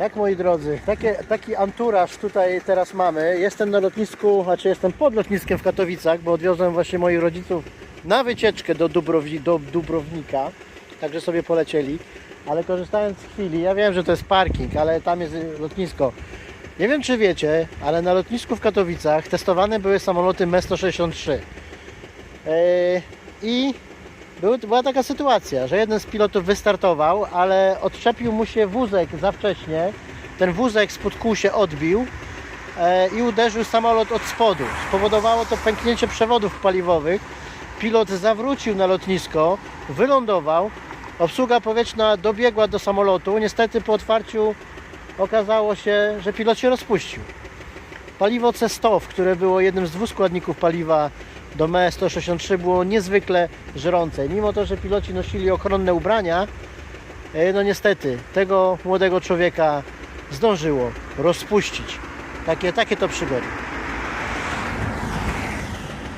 Tak moi drodzy, takie, taki anturaż tutaj teraz mamy. Jestem na lotnisku, znaczy jestem pod lotniskiem w Katowicach, bo odwiozłem właśnie moich rodziców na wycieczkę do, Dubrowi, do Dubrownika. Także sobie polecieli. Ale korzystając z chwili, ja wiem, że to jest parking, ale tam jest lotnisko. Nie wiem czy wiecie, ale na lotnisku w Katowicach testowane były samoloty Me-163. Yy, I był, była taka sytuacja, że jeden z pilotów wystartował, ale odczepił mu się wózek za wcześnie. Ten wózek spod kół się odbił e, i uderzył samolot od spodu. Spowodowało to pęknięcie przewodów paliwowych. Pilot zawrócił na lotnisko, wylądował. Obsługa powietrzna dobiegła do samolotu. Niestety po otwarciu okazało się, że pilot się rozpuścił. Paliwo C100, które było jednym z dwóch składników paliwa do ME 163 było niezwykle żrące. Mimo to, że piloci nosili ochronne ubrania, e, no niestety tego młodego człowieka zdążyło rozpuścić. Takie, takie to przygody.